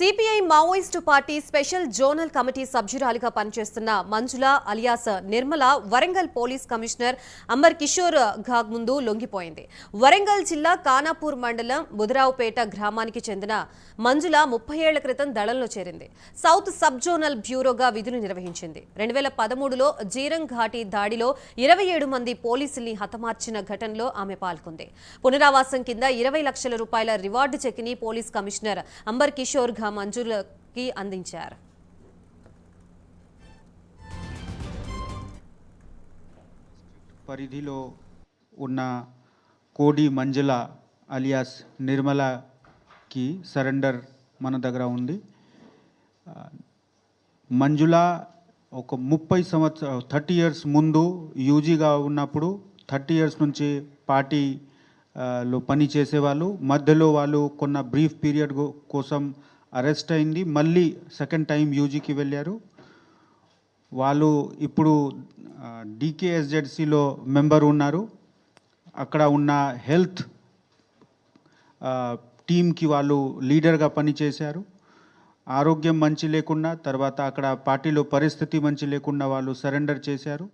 CPI Maoist party special zonal committee సభ్యురాలిగా పనిచేస్తున్న Manjula alias Nirmala Warangal police commissioner Amar Kishore Ghag ముందు లొంగిపోయింది. వరంగల్ జిల్లా కానాపూర్ మండలం బుధరావుపేట గ్రామానికి చెందిన మంజుల ముప్పై ఏళ్ళ క్రితం దళంలో చేరింది. సౌత్ సబ్ జోనల్ బ్యూరోగా విధులు నిర్వహించింది. రెండు వేల పదమూడులో జీరంగ్ ఘాటి దాడిలో ఇరవై ఏడు మంది పోలీసుల్ని హతమార్చిన ఘటనలో ఆమె పాల్గొంది. పునరావాసం కింద ఇరవై లక్షల రూపాయల రివార్డు చెక్ని పోలీస్ కమిషనర్ అంబర్ కిషోర్ ఘా మంజులకి అందించారు. పరిధిలో ఉన్న కోడి మంజుల అలియాస్ నిర్మలకి సరెండర్ మన దగ్గర ఉంది. మంజుల ఒక ముప్పై సంవత్సర థర్టీ ఇయర్స్ ముందు యూజీగా ఉన్నప్పుడు థర్టీ ఇయర్స్ నుంచి పార్టీ ఆ, పని చేసేవాళ్ళు. మధ్యలో వాళ్ళు కొన్న బ్రీఫ్ పీరియడ్ కోసం అరెస్ట్ అయింది. మళ్ళీ సెకండ్ టైం యూజీకి వెళ్ళారు. వాళ్ళు ఇప్పుడు డికేఎస్జెడ్సిలో మెంబర్ ఉన్నారు. అక్కడ ఉన్న హెల్త్ టీమ్కి వాళ్ళు లీడర్గా పనిచేశారు. ఆరోగ్యం మంచి లేకుండా తర్వాత అక్కడ పార్టీలో పరిస్థితి మంచి లేకుండా వాళ్ళు సరెండర్ చేశారు.